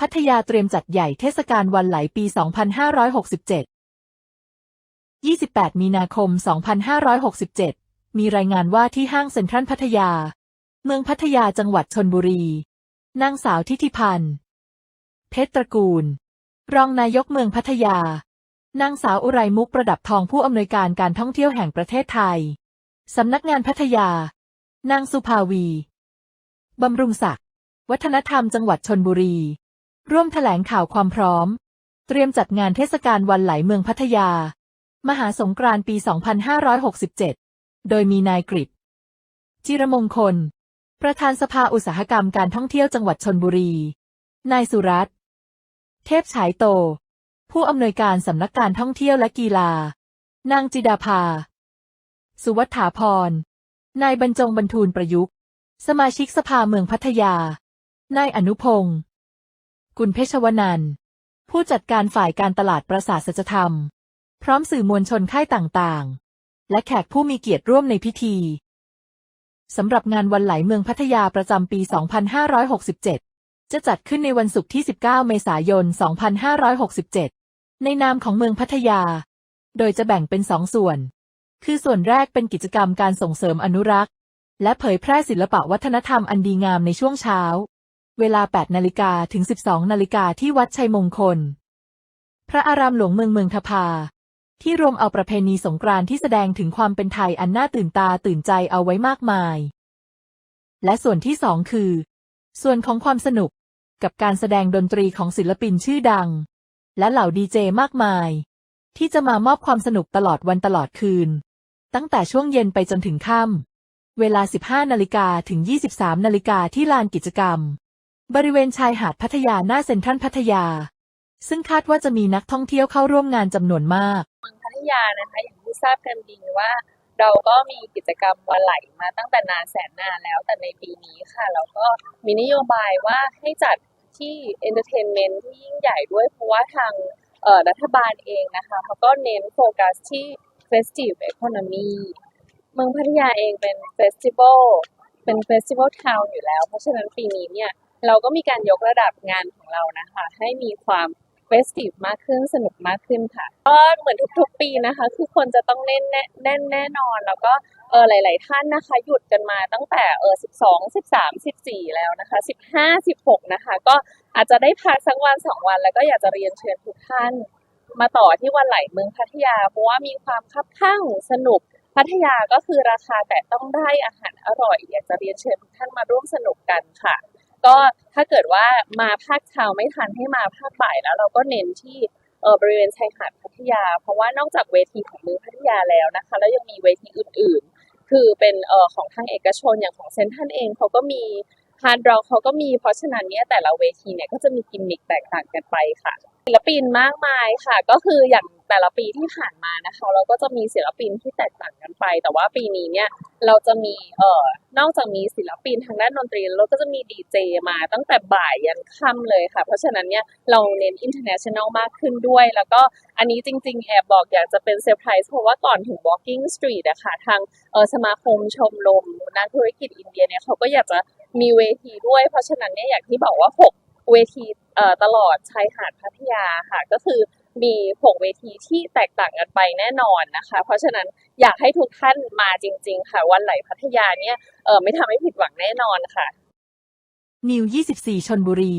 พัทยาเตรียมจัดใหญ่เทศกาลวันไหลปี 2567 28 มีนาคม 2567 มีรายงานว่าที่ห้างเซ็นทรัลพัทยา เมืองพัทยาจังหวัดชนบุรี นางสาวทิติพันธ์ เพชรตระกูล รองนายกเมืองพัทยา นางสาวอุไรมุกประดับทองผู้อำนวยการการท่องเที่ยวแห่งประเทศไทย สำนักงานพัทยา นางสุภาวี บำรุงศักดิ์ วัฒนธรรมจังหวัดชนบุรี ร่วมแถลงข่าวความพร้อม เตรียมจัดงานเทศกาลวันไหลเมืองพัทยา มหาสงกรานต์ปี 2567 โดยมีนายกริบจิรมงคล ประธานสภาอุตสาหกรรมการท่องเที่ยวจังหวัดชนบุรี นายสุรัตน์เทพฉายโต ผู้อำนวยการสำนักการท่องเที่ยวและกีฬา นางจิดาภา สุวัฏฐาพร นายบรรจงบรรทูลประยุกต์ สมาชิกสภาเมืองพัทยา นายอนุพงศ์ กุลเพชรวนันผู้จัดการฝ่ายการตลาดประสาทสัจธรรม พร้อมสื่อมวลชนค่ายต่างๆ และแขกผู้มีเกียรติร่วมในพิธีสำหรับงานวันไหลเมืองพัทยาประจำปี 2567 จะจัดขึ้นในวันศุกร์ที่ 19 เมษายน 2567 ในนามของเมืองพัทยา โดยจะแบ่งเป็นสองส่วน คือส่วนแรกเป็นกิจกรรมการส่งเสริมอนุรักษ์ และเผยแพร่ศิลปะวัฒนธรรมอันดีงามในช่วงเช้า เวลา 8 นาฬิกาถึง 12 นาฬิกาที่วัดชัยมงคล พระอารามหลวงเมืองเมืองทพาที่รวมเอาประเพณีสงกรานต์ที่แสดงถึงความเป็นไทยอันน่าตื่นตาตื่นใจเอาไว้มากมาย และส่วนที่สองคือ ส่วนของความสนุกกับการแสดงดนตรีของศิลปินชื่อดัง และเหล่าดีเจมากมาย ที่จะมามอบความสนุกตลอดวันตลอดคืน ตั้งแต่ช่วงเย็นไปจนถึงค่ำเวลา 15 นาฬิกาถึง 23 นาฬิกาที่ลานกิจกรรม บริเวณชายหาดพัทยาหน้าเซ็นทรัลพัทยา ซึ่งคาดว่าจะมีนักท่องเที่ยวเข้าร่วมงานจำนวนมากเมืองพัทยานะคะอย่างที่ทราบกันดีว่า เราก็มีกิจกรรมวันไหลมาตั้งแต่นานแสนนานแล้วแต่ในปีนี้ค่ะเราก็มีนโยบายว่าให้จัดที่เอนเตอร์เทนเมนต์ที่ยิ่งใหญ่ด้วยเพราะว่าทางรัฐบาลเองนะคะเขาก็เน้นโฟกัสที่ Festive Economy เมืองพัทยาเองเป็นเฟสติวัลเป็นเฟสติวัลทาวน์อยู่แล้ว เพราะฉะนั้นปีนี้เนี่ย เราก็มีการยกระดับงานของเรานะคะ ให้มีความเฟสติฟมากขึ้นสนุกมากขึ้นค่ะก็เหมือนทุกๆปีนะคะ คือคนจะต้องแน่นแน่นแน่นอน แล้วก็เออหลาย ๆ ท่านนะคะ หยุดกันมาตั้งแต่เออ12 13 14แล้วนะคะ15 16นะคะ ก็อาจจะได้พักสักวันสองวัน แล้วก็อยากจะเรียนเชิญทุกท่าน มาต่อที่วันไหลเมืองพัทยาเพราะว่ามีความคับข้างสนุกพัทยาก็คือราคาแต่ต้องได้อาหารอร่อย อยากจะเรียนเชิญทุกท่านมาร่วมสนุกกันค่ะ ก็ถ้าเกิดว่ามาภาคเช้าไม่ทันให้มาภาคบ่ายแล้ว เราก็เน้นที่เออบริเวณชายหาดพัทยา เพราะว่านอกจากเวทีของเมืองพัทยาแล้วนะคะ แล้วยังมีเวทีอื่น ๆ คือเป็นเออของทางเอกชนอย่างของเซนทรันเองเขาก็มี ฮาร์ดร็อกเขาก็มีเพราะฉะนั้นเนี่ยแต่ละเวทีเนี่ยก็จะมีกิมมิคแตกต่างกันไปค่ะศิลปินมากมายค่ะ ก็คืออย่างแต่ละปีที่ผ่านมานะคะ เราก็จะมีศิลปินที่แตกต่างกันไป แต่ว่าปีนี้เนี่ยเราจะมีเอ่อนอกจากมีศิลปินทางด้านดนตรีแล้วเราก็จะมีดีเจมาตั้งแต่บ่ายยันค่ำเลยค่ะ เพราะฉะนั้นเนี่ยเราเน้น international มากขึ้นด้วย แล้วก็อันนี้จริงๆ แอบบอกอยากจะเป็นเซอร์ไพรส์เพราะว่าก่อนถึง walking street อะค่ะทางเออสมาคมชมรมนักธุรกิจอินเดียเนี่ยเขาก็อยากจะ มีเวทีด้วย เพราะฉะนั้นเนี่ยอย่างที่บอกว่า 6 เวทีตลอดชายหาดพัทยาค่ะ ก็คือมี 6 เวทีที่แตกต่างกันไปแน่นอนนะคะ เพราะฉะนั้นอยากให้ทุกท่านมาจริง ๆ ค่ะ วันไหลพัทยาเนี่ยไม่ทำให้ผิดหวังแน่นอนค่ะนิว 24 ชนบุรี